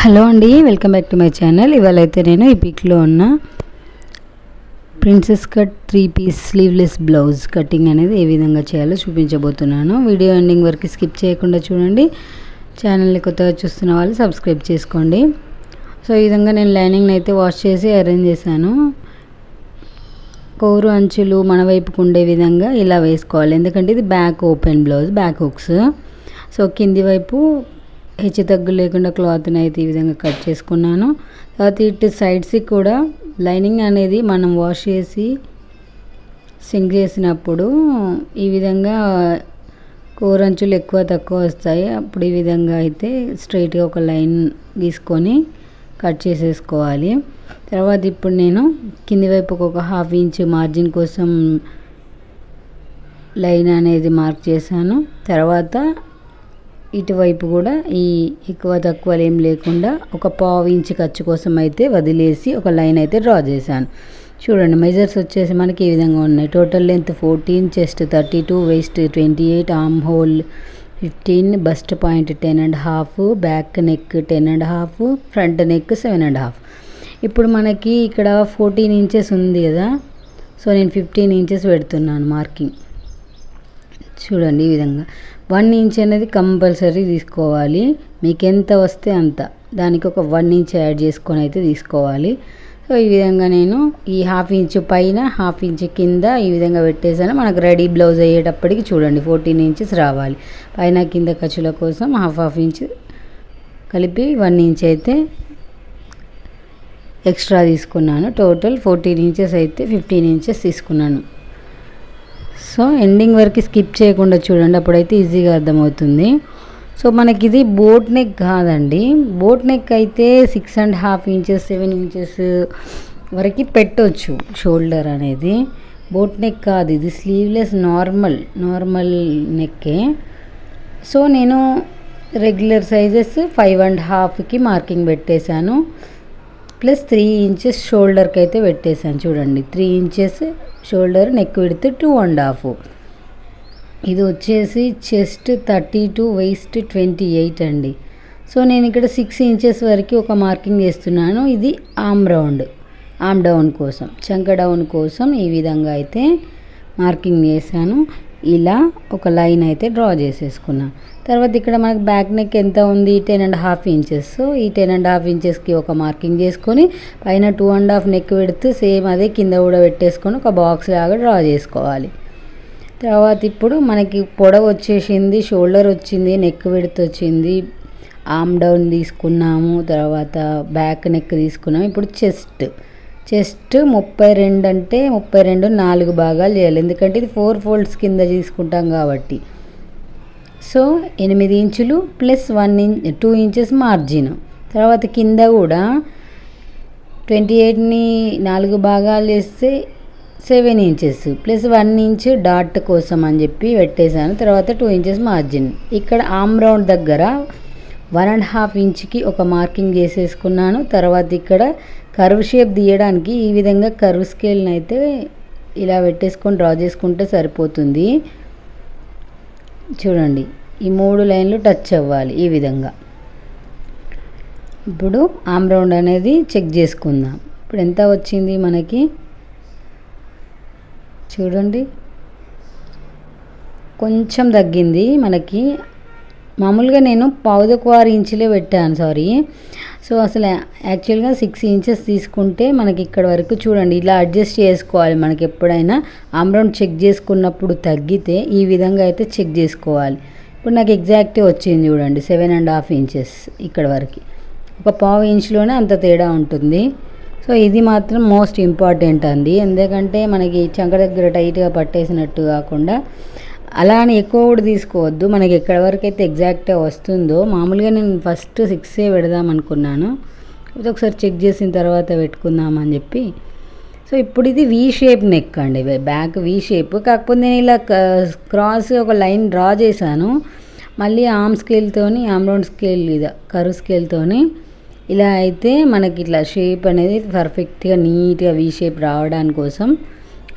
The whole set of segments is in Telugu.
హలో అండి welcome back to my channel. ఇవాళ అయితే నేను ఈ పిక్లో ఉన్న princess cut three piece sleeveless blouse cutting అనేది ఏ విధంగా చేయాలో చూపించబోతున్నాను. వీడియో ఎండింగ్ వరకు స్కిప్ చేయకుండా చూడండి. ఛానల్ని కొత్తగా చూస్తున్న వాళ్ళు సబ్స్క్రైబ్ చేసుకోండి. సో ఈ విధంగా నేను లైనింగ్ని అయితే వాష్ చేసి అరేంజ్ చేశాను. కోరు అంచులు మన వైపుకు ఉండే విధంగా ఇలా వేసుకోవాలి. ఎందుకంటే ఇది back open blouse back hooks. So కింది వైపు హెచ్చు తగ్గు లేకుండా క్లాత్ని అయితే ఈ విధంగా కట్ చేసుకున్నాను. తర్వాత ఇటు సైడ్స్కి కూడా లైనింగ్ అనేది మనం వాష్ చేసి సింక్ చేసినప్పుడు ఈ విధంగా కూరంచులు ఎక్కువ తక్కువ వస్తాయి. అప్పుడు ఈ విధంగా అయితే స్ట్రైట్గా ఒక లైన్ గీసుకొని కట్ చేసేసుకోవాలి. తర్వాత ఇప్పుడు నేను కింది వైపుకు ఒక హాఫ్ ఇంచ్ మార్జిన్ కోసం లైన్ అనేది మార్క్ చేశాను. తర్వాత ఇటువైపు కూడా ఈ ఎక్కువ తక్కువలు ఏం లేకుండా ఒక పావు ఇంచు ఖర్చు కోసం అయితే వదిలేసి ఒక లైన్ అయితే డ్రా చేశాను. చూడండి మెజర్స్ వచ్చేసి మనకి ఈ విధంగా ఉన్నాయి? Total length fourteen chest thirty two waist twenty eight arm hole fifteen bust point ten and half back neck ten and half front neck seven and half ఇప్పుడు మనకి ఇక్కడ ఫోర్టీన్ ఇంచెస్ ఉంది కదా? సో నేను ఫిఫ్టీన్ ఇంచెస్ పెడుతున్నాను మార్కింగ్ చూడండి ఈ విధంగా. వన్ ఇంచ్ అనేది కంపల్సరీ తీసుకోవాలి. మీకు ఎంత వస్తే అంత. దానికి ఒక వన్ ఇంచ్ యాడ్ చేసుకొని అయితే తీసుకోవాలి. సో ఈ విధంగా నేను ఈ హాఫ్ ఇంచ్ పైన హాఫ్ ఇంచ్ కింద ఈ విధంగా పెట్టేసాను మనకు రెడీ బ్లౌజ్ అయ్యేటప్పటికి చూడండి ఫోర్టీన్ ఇంచెస్ రావాలి. పైన కింద ఖర్చుల కోసం హాఫ్ హాఫ్ ఇంచ్ కలిపి వన్ ఇంచ్ అయితే ఎక్స్ట్రా తీసుకున్నాను. టోటల్ ఫోర్టీన్ ఇంచెస్ అయితే ఫిఫ్టీన్ ఇంచెస్ తీసుకున్నాను. సో ఎండింగ్ వరకు స్కిప్ చేయకుండా చూడండి అప్పుడైతే ఈజీగా అర్థమవుతుంది. సో మనకి ఇది బోట్ నెక్ కాదండి. బోట్ నెక్ అయితే six and half inches seven inches వరకు పెట్టవచ్చు షోల్డర్ అనేది. బోట్ నెక్ కాదు ఇది స్లీవ్లెస్ నార్మల్ నార్మల్ నెక్కే సో నేను రెగ్యులర్ సైజెస్ ఫైవ్ అండ్ హాఫ్కి మార్కింగ్ పెట్టేశాను. ప్లస్ త్రీ ఇంచెస్ షోల్డర్కి అయితే పెట్టేశాను. చూడండి త్రీ ఇంచెస్ షోల్డర్ నెక్ పెడితే టూ అండ్ హాఫ్ ఇది వచ్చేసి chest thirty two waist twenty eight అండి. సో నేను ఇక్కడ సిక్స్ ఇంచెస్ వరకు ఒక మార్కింగ్ చేస్తున్నాను ఇది ఆమ్ రౌండ్ ఆమ్ డౌన్ కోసం చంక డౌన్ కోసం ఈ విధంగా అయితే మార్కింగ్ చేశాను ఇలా ఒక లైన్ అయితే డ్రా చేసేసుకున్నాను తర్వాత ఇక్కడ మనకు బ్యాక్ నెక్ ఎంత ఉంది? టెన్ అండ్ హాఫ్ ఇంచెస్ ఈ టెన్ అండ్ హాఫ్ ఇంచెస్కి ఒక మార్కింగ్ చేసుకొని పైన టూ అండ్ హాఫ్ నెక్ పెడుతూ సేమ్ అదే కింద కూడా పెట్టేసుకొని ఒక బాక్స్ లాగా డ్రా చేసుకోవాలి. తర్వాత ఇప్పుడు మనకి పొడవు వచ్చేసింది షోల్డర్ వచ్చింది నెక్ విడత్ వచ్చింది. ఆమ్ డౌన్ తీసుకున్నాము తర్వాత బ్యాక్ నెక్ తీసుకున్నాము. ఇప్పుడు చెస్ట్ చెస్ట్ ముప్పై రెండు అంటే ముప్పై రెండు నాలుగు భాగాలు చేయాలి. ఎందుకంటే ఇది ఫోర్ ఫోల్డ్స్ కింద తీసుకుంటాం కాబట్టి. సో ఎనిమిది ఇంచులు plus one inch two inches margin. తర్వాత కింద కూడా ట్వంటీ ఎయిట్ని నాలుగు భాగాలు చేస్తే seven inches. Plus one inch dot కోసం అని చెప్పి పెట్టేశాను. తర్వాత టూ ఇంచెస్ మార్జిన్. ఇక్కడ ఆమ్ రౌండ్ దగ్గర వన్ అండ్ హాఫ్ ఇంచ్కి ఒక మార్కింగ్ చేసేసుకున్నాను. తర్వాత ఇక్కడ కర్వ్ షేప్ తీయడానికి ఈ విధంగా కర్వ్ స్కేల్ని అయితే ఇలా పెట్టేసుకొని డ్రా చేసుకుంటే సరిపోతుంది. చూడండి ఈ మూడు లైన్లు టచ్ అవ్వాలి ఈ విధంగా. ఇప్పుడు ఆమ్రౌండ్ అనేది చెక్ చేసుకుందాం. ఇప్పుడు ఎంత వచ్చింది మనకి? చూడండి కొంచెం తగ్గింది మనకి మామూలుగా నేను పావుదకు ఆరు ఇంచులే పెట్టాను సారీ సో అసలు యాక్చువల్గా సిక్స్ ఇంచెస్ తీసుకుంటే మనకి ఇక్కడ వరకు చూడండి ఇలా అడ్జస్ట్ చేసుకోవాలి మనకి ఎప్పుడైనా. ఆమ్రౌండ్ చెక్ చేసుకున్నప్పుడు తగ్గితే ఈ విధంగా అయితే చెక్ చేసుకోవాలి. ఇప్పుడు నాకు ఎగ్జాక్ట్ వచ్చింది చూడండి సెవెన్ అండ్ హాఫ్ ఇంచెస్ ఇక్కడ వరకు. ఒక పావు ఇంచులోనే అంత తేడా ఉంటుంది. సో ఇది మాత్రం మోస్ట్ ఇంపార్టెంట్ అండి. ఎందుకంటే మనకి చంక దగ్గర టైట్గా పట్టేసినట్టు కాకుండా అలా అని ఎక్కువ కూడా తీసుకోవద్దు. మనకి ఎక్కడి వరకు అయితే ఎగ్జాక్ట్ వస్తుందో మామూలుగా నేను ఫస్ట్ సిక్సే పెడదాం అనుకున్నాను. ఇది ఒకసారి చెక్ చేసిన తర్వాత పెట్టుకుందామని చెప్పి. సో ఇప్పుడు ఇది వీ షేప్ నెక్ అండి. బ్యాక్ వీ షేప్ కాకపోతే నేను ఇలా క్రాస్ ఒక లైన్ డ్రా చేశాను. మళ్ళీ ఆమ్ స్కేల్తోని ఆమ్ రౌండ్ స్కేల్ ఇది కరువు స్కేల్తోని ఇలా అయితే మనకి ఇట్లా షేప్ అనేది పర్ఫెక్ట్గా నీట్గా వీ షేప్ రావడానికి కోసం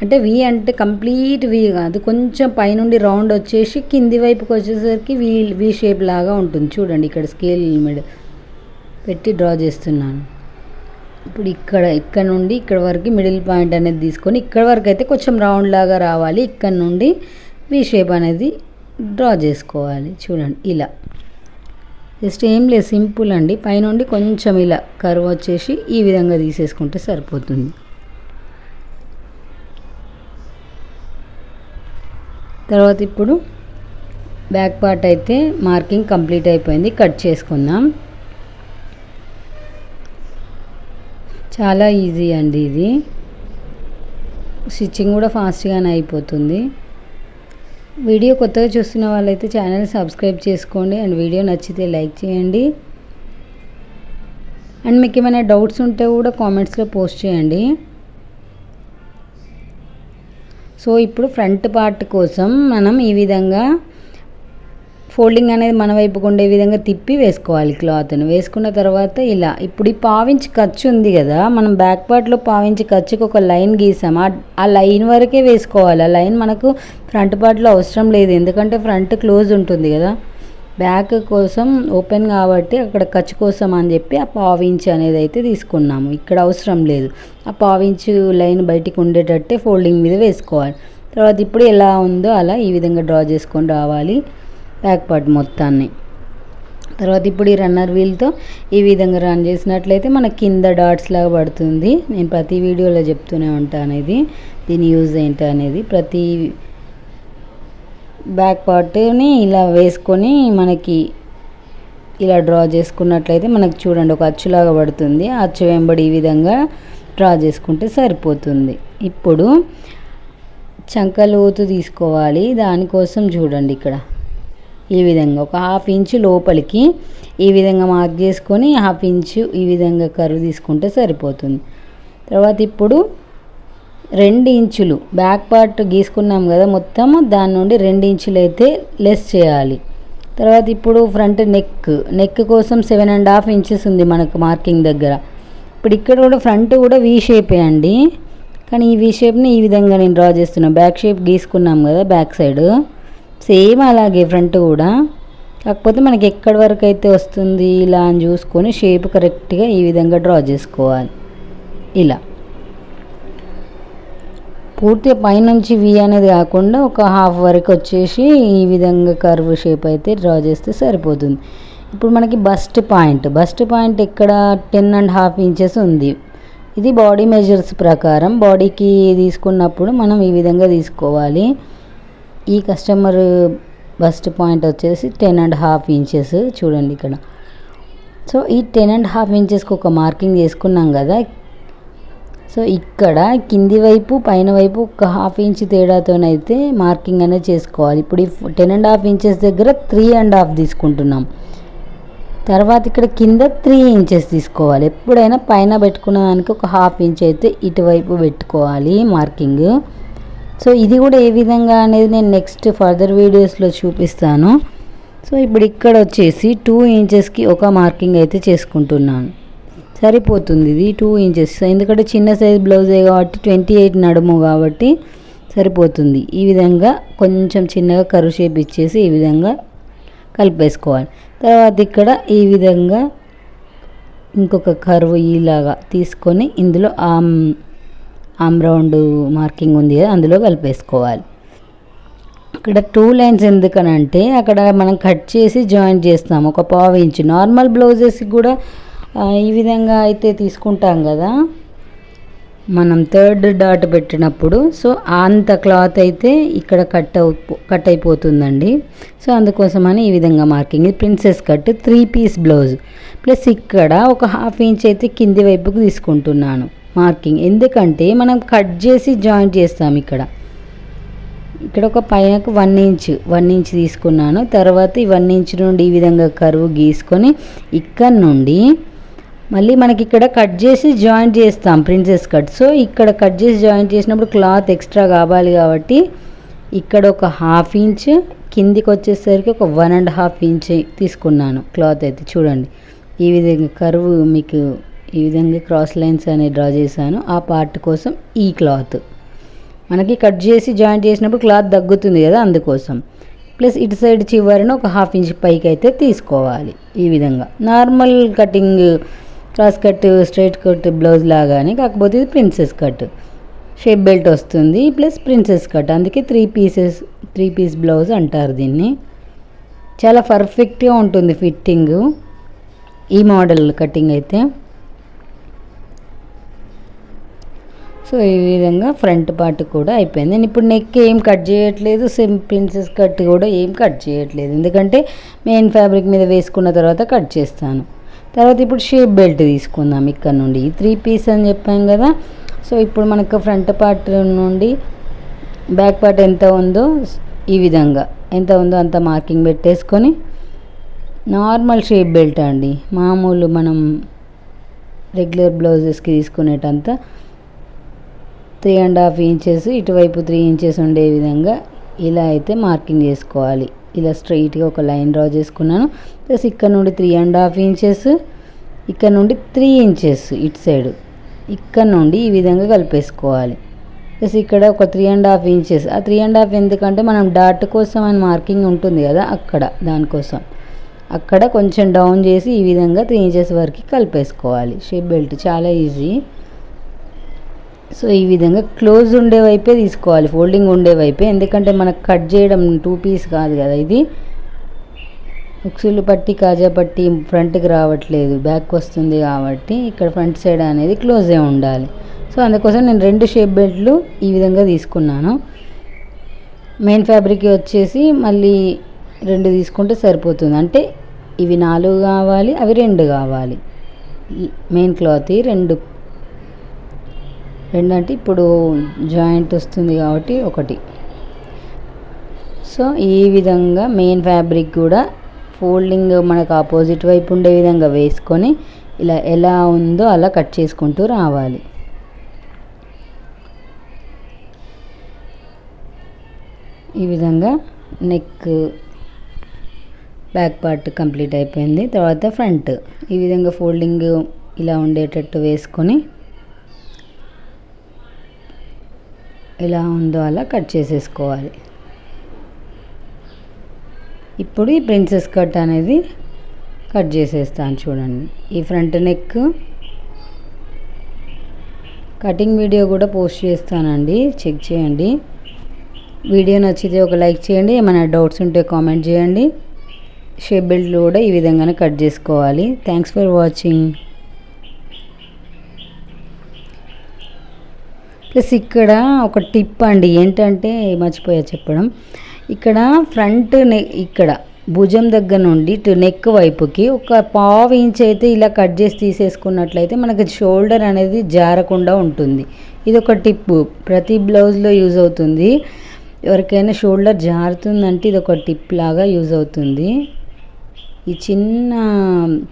అంటే వి అంటే కంప్లీట్ వి కాదు. కొంచెం పైనుండి రౌండ్ వచ్చేసి కింది వైపుకి వచ్చేసరికి వి వి షేప్ లాగా ఉంటుంది. చూడండి ఇక్కడ స్కేల్ మీద పెట్టి డ్రా చేస్తున్నాను. ఇప్పుడు ఇక్కడ ఇక్కడ నుండి ఇక్కడ వరకు మిడిల్ పాయింట్ అనేది తీసుకొని ఇక్కడ వరకు అయితే కొంచెం రౌండ్ లాగా రావాలి. ఇక్కడ నుండి వి షేప్ అనేది డ్రా చేసుకోవాలి. చూడండి ఇలా. జస్ట్ ఏం లేదు సింపుల్ అండి. పైనుండి కొంచెం ఇలా కర్వ్ వచ్చేసి ఈ విధంగా తీసేసుకుంటే సరిపోతుంది. తర్వాత ఇప్పుడు బ్యాక్ పార్ట్ అయితే మార్కింగ్ కంప్లీట్ అయిపోయింది. కట్ చేసుకుందాం. చాలా ఈజీ అండి ఇది. స్టిచ్చింగ్ కూడా ఫాస్ట్గానే అయిపోతుంది. వీడియో కొత్తగా చూస్తున్న వాళ్ళైతే ఛానల్ సబ్స్క్రైబ్ చేసుకోండి. అండ్ వీడియో నచ్చితే లైక్ చేయండి. అండ్ మీకు ఏమైనా డౌట్స్ ఉంటే కూడా కామెంట్స్లో పోస్ట్ చేయండి. సో ఇప్పుడు ఫ్రంట్ పార్ట్ కోసం మనం ఈ విధంగా ఫోల్డింగ్ అనేది మన వైపుకు ఉండే విధంగా తిప్పి వేసుకోవాలి క్లాత్ను. వేసుకున్న తర్వాత ఇలా ఇప్పుడు ఈ పావించి ఖర్చు ఉంది కదా మనం బ్యాక్ పార్ట్లో పావించి ఖర్చుకి ఒక లైన్ గీసాం ఆ లైన్ వరకే వేసుకోవాలి. ఆ లైన్ మనకు ఫ్రంట్ పార్ట్లో అవసరం లేదు. ఎందుకంటే ఫ్రంట్ క్లోజ్ ఉంటుంది కదా. బ్యాక్ కోసం ఓపెన్ కాబట్టి అక్కడ ఖర్చు కోసం అని చెప్పి ఆ పావించ్ అనేది అయితే తీసుకున్నాము. ఇక్కడ అవసరం లేదు. ఆ పావించు లైన్ బయటికి ఉండేటట్టే ఫోల్డింగ్ మీద వేసుకోవాలి. తర్వాత ఇప్పుడు ఎలా ఉందో అలా ఈ విధంగా డ్రా చేసుకొని రావాలి బ్యాక్ పార్ట్ మొత్తాన్ని. తర్వాత ఇప్పుడు ఈ రన్నర్ వీల్తో ఈ విధంగా రన్ చేసినట్లయితే మన కింద డాట్స్ లాగా పడుతుంది. నేను ప్రతి వీడియోలో చెప్తూనే ఉంటాను ఇది. దీని యూజ్ ఏంటి అనేది ప్రతి బ్యాక్ పార్ట్ని ఇలా వేసుకొని మనకి ఇలా డ్రా చేసుకున్నట్లయితే మనకు చూడండి ఒక అచ్చులాగా పడుతుంది. ఆ అచ్చు వెంబడి ఈ విధంగా డ్రా చేసుకుంటే సరిపోతుంది. ఇప్పుడు చంకలోతు తీసుకోవాలి. దానికోసం చూడండి ఇక్కడ. ఈ విధంగా ఒక హాఫ్ ఇంచు లోపలికి ఈ విధంగా మార్క్ చేసుకొని హాఫ్ ఇంచు ఈ విధంగా కరువు తీసుకుంటే సరిపోతుంది. తర్వాత ఇప్పుడు రెండు ఇంచులు. బ్యాక్ పార్ట్ గీసుకున్నాం కదా మొత్తం దాని నుండి రెండు ఇంచులు అయితే లెస్ చేయాలి. తర్వాత ఇప్పుడు ఫ్రంట్ నెక్ నెక్ కోసం సెవెన్ అండ్ హాఫ్ ఇంచెస్ ఉంది మనకు మార్కింగ్ దగ్గర. ఇప్పుడు ఇక్కడ కూడా ఫ్రంట్ కూడా వీ షేపే అండి. కానీ ఈ వీ షేప్ని ఈ విధంగా నేను డ్రా చేస్తున్నాను బ్యాక్ షేప్ గీసుకున్నాం కదా బ్యాక్ సైడ్ సేమ్ అలాగే ఫ్రంట్ కూడా. కాకపోతే మనకి ఎక్కడి వరకు అయితే వస్తుంది ఇలా అని చూసుకొని షేప్ కరెక్ట్గా ఈ విధంగా డ్రా చేసుకోవాలి. ఇలా. పూర్తి పైనుంచి వి అనేది కాకుండా ఒక హాఫ్ వరకు వచ్చేసి ఈ విధంగా కర్వ్ షేప్ అయితే డ్రా చేస్తే సరిపోతుంది. ఇప్పుడు మనకి బస్ట్ పాయింట్ బస్ట్ పాయింట్ ఇక్కడ టెన్ అండ్ హాఫ్ ఇంచెస్ ఉంది. ఇది బాడీ మెజర్స్ ప్రకారం బాడీకి తీసుకున్నప్పుడు మనం ఈ విధంగా తీసుకోవాలి. ఈ కస్టమర్ బస్ట్ పాయింట్ వచ్చేసి టెన్ అండ్ హాఫ్ ఇంచెస్ చూడండి ఇక్కడ. సో ఈ టెన్ అండ్ హాఫ్ ఇంచెస్కి ఒక మార్కింగ్ చేసుకున్నాం కదా సో ఇక్కడ కింది వైపు పైన వైపు ఒక హాఫ్ ఇంచ్ తేడాతోనైతే మార్కింగ్ అనేది చేసుకోవాలి. ఇప్పుడు టెన్ అండ్ హాఫ్ ఇంచెస్ దగ్గర త్రీ అండ్ హాఫ్ తీసుకుంటున్నాం. తర్వాత ఇక్కడ కింద త్రీ ఇంచెస్ తీసుకోవాలి. ఎప్పుడైనా పైన పెట్టుకున్న దానికి ఒక హాఫ్ ఇంచ్ అయితే ఇటువైపు పెట్టుకోవాలి మార్కింగ్ సో ఇది కూడా ఏ విధంగా అనేది నేను నెక్స్ట్ ఫర్దర్ వీడియోస్లో చూపిస్తాను. సో ఇప్పుడు ఇక్కడ వచ్చేసి టూ ఇంచెస్కి ఒక మార్కింగ్ అయితే చేసుకుంటున్నాను. సరిపోతుంది. ఇది టూ ఇంచెస్ ఎందుకంటే చిన్న సైజ్ బ్లౌజే కాబట్టి ట్వంటీ ఎయిట్ నడుము కాబట్టి సరిపోతుంది. ఈ విధంగా కొంచెం చిన్నగా కరువు షేప్ ఇచ్చేసి ఈ విధంగా కలిపేసుకోవాలి. తర్వాత ఇక్కడ ఈ విధంగా ఇంకొక కరువు ఇలాగా తీసుకొని ఇందులో ఆమ్ ఆమ్ రౌండ్ మార్కింగ్ ఉంది కదా అందులో కలిపేసుకోవాలి. ఇక్కడ టూ లైన్స్ ఎందుకనంటే అక్కడ మనం కట్ చేసి జాయింట్ చేస్తాం ఒక పావు ఇంచు నార్మల్ బ్లౌజెస్కి కూడా ఈ విధంగా అయితే తీసుకుంటాం కదా. మనం థర్డ్ డాట్ పెట్టినప్పుడు సో అంత క్లాత్ అయితే ఇక్కడ కట్ కట్ అయిపోతుందండి. సో అందుకోసమని ఈ విధంగా మార్కింగ్. ఇది princess cut three piece blouse. Plus ఇక్కడ ఒక హాఫ్ ఇంచ్ అయితే కింది వైపుకు తీసుకుంటున్నాను మార్కింగ్. ఎందుకంటే మనం కట్ చేసి జాయింట్ చేస్తాం ఇక్కడ. ఇక్కడ ఒక పైనకు వన్ ఇంచ్ వన్ ఇంచ్ తీసుకున్నాను. తర్వాత ఈ వన్ ఇంచ్ నుండి ఈ విధంగా కరువు గీసుకొని ఇక్కడ నుండి మళ్ళీ మనకి ఇక్కడ కట్ చేసి జాయింట్ చేస్తాం ప్రిన్సెస్ కట్ సో ఇక్కడ కట్ చేసి జాయింట్ చేసినప్పుడు క్లాత్ ఎక్స్ట్రా కావాలి కాబట్టి ఇక్కడ ఒక హాఫ్ ఇంచ్ కిందికి వచ్చేసరికి ఒక వన్ అండ్ హాఫ్ ఇంచ్ తీసుకున్నాను క్లాత్ అయితే. చూడండి ఈ విధంగా కరువు మీకు ఈ విధంగా క్రాస్ లైన్స్ అనేది డ్రా చేశాను. ఆ పార్ట్ కోసం ఈ క్లాత్ మనకి కట్ చేసి జాయింట్ చేసినప్పుడు క్లాత్ తగ్గుతుంది కదా అందుకోసం. ప్లస్ ఇటు సైడ్ చివరిన ఒక హాఫ్ ఇంచ్ పైకి అయితే తీసుకోవాలి ఈ విధంగా. Normal cutting cross cut straight cut blouse లాగానే కాకపోతే ఇది ప్రిన్సెస్ కట్. షేప్ బెల్ట్ వస్తుంది ప్లస్ ప్రిన్సెస్ కట్. అందుకే three pieces three piece blouse అంటారు దీన్ని. చాలా పర్ఫెక్ట్గా ఉంటుంది ఫిట్టింగ్. ఈ మోడల్ కటింగ్ అయితే. సో ఈ విధంగా ఫ్రంట్ పార్ట్ కూడా అయిపోయింది. నేను ఇప్పుడు నెక్ ఏం కట్ చేయట్లేదు సిమ్ ప్రిన్సెస్ కట్ కూడా ఏం కట్ చేయట్లేదు. ఎందుకంటే మెయిన్ ఫ్యాబ్రిక్ మీద వేసుకున్న తర్వాత కట్ చేస్తాను. తర్వాత ఇప్పుడు షేప్ బెల్ట్ తీసుకుందాం ఇక్కడ నుండి. త్రీ పీస్ అని చెప్పాం కదా. సో ఇప్పుడు మనకు ఫ్రంట్ పార్ట్ నుండి బ్యాక్ పార్ట్ ఎంత ఉందో ఈ విధంగా. ఎంత ఉందో అంత మార్కింగ్ పెట్టేసుకొని నార్మల్ షేప్ బెల్ట్ అండి. మామూలు మనం రెగ్యులర్ బ్లౌజెస్కి తీసుకునేటంత త్రీ అండ్ హాఫ్ ఇంచెస్ ఇటువైపు త్రీ ఇంచెస్ ఉండే విధంగా ఇలా అయితే మార్కింగ్ చేసుకోవాలి. ఇలా స్ట్రైట్గా ఒక లైన్ డ్రా చేసుకున్నాను. ప్లస్ ఇక్కడ నుండి త్రీ అండ్ హాఫ్ ఇంచెస్ ఇక్కడ నుండి త్రీ ఇంచెస్ ఇటు సైడ్ ఇక్కడ నుండి ఈ విధంగా కలిపేసుకోవాలి. ప్లస్ ఇక్కడ ఒక త్రీ అండ్ హాఫ్ ఇంచెస్ ఆ త్రీ అండ్ హాఫ్ ఎందుకంటే మనం డాట్ కోసం అని మార్కింగ్ ఉంటుంది కదా అక్కడ దానికోసం అక్కడ కొంచెం డౌన్ చేసి ఈ విధంగా త్రీ ఇంచెస్ వరకు కలిపేసుకోవాలి. షేప్ బెల్ట్ చాలా ఈజీ సో ఈ విధంగా క్లోజ్ ఉండే వైపే తీసుకోవాలి ఫోల్డింగ్ ఉండే వైపే. ఎందుకంటే మనకు కట్ చేయడం టూ పీస్ కాదు కదా ఇది. ఉక్సులు పట్టి కాజా పట్టి ఫ్రంట్కి రావట్లేదు బ్యాక్ వస్తుంది కాబట్టి ఇక్కడ ఫ్రంట్ సైడ్ అనేది క్లోజే ఉండాలి. సో అందుకోసం నేను రెండు షేప్ బెల్ట్లు ఈ విధంగా తీసుకున్నాను. మెయిన్ ఫ్యాబ్రిక్ వచ్చేసి మళ్ళీ రెండు తీసుకుంటే సరిపోతుంది. అంటే ఇవి నాలుగు కావాలి అవి రెండు కావాలి. మెయిన్ క్లాత్ రెండు ఏంటంటే ఇప్పుడు జాయింట్ వస్తుంది కాబట్టి ఒకటి. సో ఈ విధంగా మెయిన్ ఫ్యాబ్రిక్ కూడా ఫోల్డింగ్ మనకు ఆపోజిట్ వైపు ఉండే విధంగా వేసుకొని ఇలా ఎలా ఉందో అలా కట్ చేసుకుంటూ రావాలి. ఈ విధంగా నెక్ బ్యాక్ పార్ట్ కంప్లీట్ అయిపోయింది. తర్వాత ఫ్రంట్ ఈ విధంగా ఫోల్డింగ్ ఇలా ఉండేటట్టు వేసుకొని ఎలా ఉందో అలా కట్ చేసేసుకోవాలి. ఇప్పుడు ఈ ప్రిన్సెస్ కట్ అనేది కట్ చేసేస్తాను చూడండి. ఈ ఫ్రంట్ నెక్ కటింగ్ వీడియో కూడా పోస్ట్ చేస్తానండి. చెక్ చేయండి. వీడియో నచ్చితే ఒక లైక్ చేయండి. ఏమైనా డౌట్స్ ఉంటే కామెంట్ చేయండి. షేప్ బెల్ట్లు కూడా ఈ విధంగానే కట్ చేసుకోవాలి. Thanks for watching. ప్లస్ ఇక్కడ ఒక టిప్ అండి ఏంటంటే మర్చిపోయా చెప్పడం. ఇక్కడ ఫ్రంట్ నె ఇక్కడ భుజం దగ్గర నుండి టు నెక్ వైపుకి ఒక పావు ఇంచ్ అయితే ఇలా కట్ చేసి తీసేసుకున్నట్లయితే మనకి షోల్డర్ అనేది జారకుండా ఉంటుంది. ఇది ఒక టిప్ ప్రతి బ్లౌజ్లో యూజ్ అవుతుంది. ఎవరికైనా షోల్డర్ జారుతుందంటే ఇది ఒక టిప్ లాగా యూజ్ అవుతుంది. ఈ చిన్న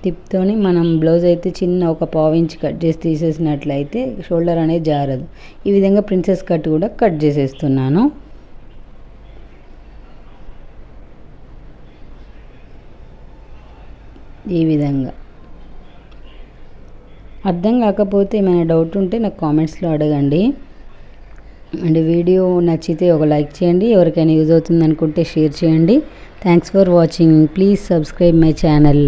టిప్తోని మనం బ్లౌజ్ అయితే చిన్న ఒక పావు ఇంచ్ కట్ చేసి తీసేసినట్లయితే షోల్డర్ అనేది జారదు. ఈ విధంగా ప్రిన్సెస్ కట్ కూడా కట్ చేసేస్తున్నాను. ఈ విధంగా. అర్థం కాకపోతే ఏమైనా డౌట్ ఉంటే నాకు కామెంట్స్లో అడగండి. అండ్ వీడియో నచ్చితే ఒక లైక్ చేయండి. ఎవరికైనా యూజ్ అవుతుంది అనుకుంటే షేర్ చేయండి. Thanks for watching please subscribe my channel